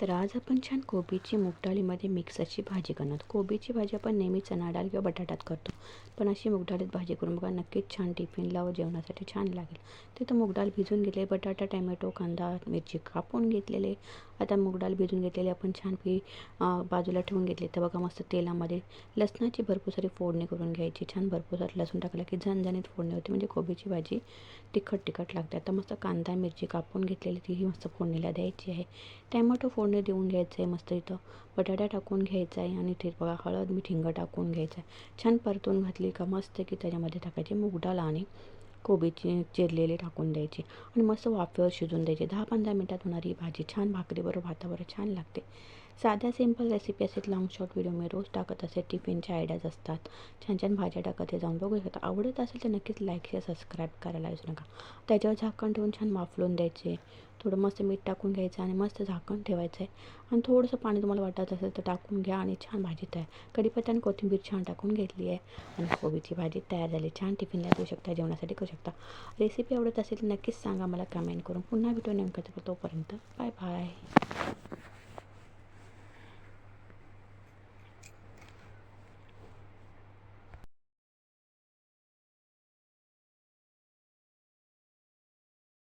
तर आज आपण छान कोबीची मुगडाळीमध्ये मिक्सरची मिक्स अशी भाजी करणार. कोबीची भाजी आपण नेहमी चणा डाळ किंवा बटाट्यात करतो. पण अशी मुगडाळीत भाजी करून बघा नक्कीच छान टिफिनला व जेवणासाठी छान लागेल. तिथं मुगडाळ भिजून घेतले बटाटा टमॅटो कांदा मिरची कापून घेतलेले. आता मुगडाळ भिजून घेतलेले आपण छान पी बाजूला ठेवून घेतली. तर बघा मस्त तेलामध्ये लसणाची भरपूर सारी फोडणी करून घ्यायची. छान भरपूर सारी लसूण टाकलं की झणझणीत फोडणी होती. म्हणजे कोबीची भाजी तिखट तिखट लागते. आता मस्त कांदा मिरची कापून घेतलेली तीही मस्त फोडणीला द्यायची आहे. टॅमॅटो फोड फोडणी देऊन घ्यायचं आहे मस्त इथं. बटाटा टाकून घ्यायचा आहे आणि ते बघा हळद मी हिंग टाकून घ्यायचं आहे छान परतून घातली का मस्त की त्याच्यामध्ये टाकायची मूग डाळ आणि कोबीची चिरलेली टाकून द्यायची. आणि मस्त वाफेवर शिजून द्यायची. दहा पंधरा मिनटात होणारी भाजी छान भाकरीबरोबर भाताबरोबर छान लागते. साध्या सिंपल रेसिपी असेल लॉंग शॉर्ट व्हिडिओ मी रोज टाकत असे टिफिनच्या आयडियाज असतात. छान छान भाज्या टाकत हे जाऊन बघू शकता आवडत असेल तर नक्कीच लाईक शेअर सबस्क्राईब करायला विसरू नका. त्याच्यावर झाकण ठेवून छान वाफलून द्यायचे. थोडं मस्त मीठ टाकून घ्यायचं आणि मस्त झाकण ठेवायचं आहे. आणि थोडंसं पाणी तुम्हाला वाटत असेल तर टाकून घ्या आणि छान भाजी तयार. कढीपत्ता आणि कोथिंबीर छान टाकून घेतली आहे. आणि कोबीची भाजी तयार झाली छान टिफिनला देऊ शकता जेवणासाठी करू शकता. रेसिपी आवडत असेल तर नक्कीच सांगा मला कमेंट करून. पुन्हा भेटून नेमकं तोपर्यंत बाय बाय.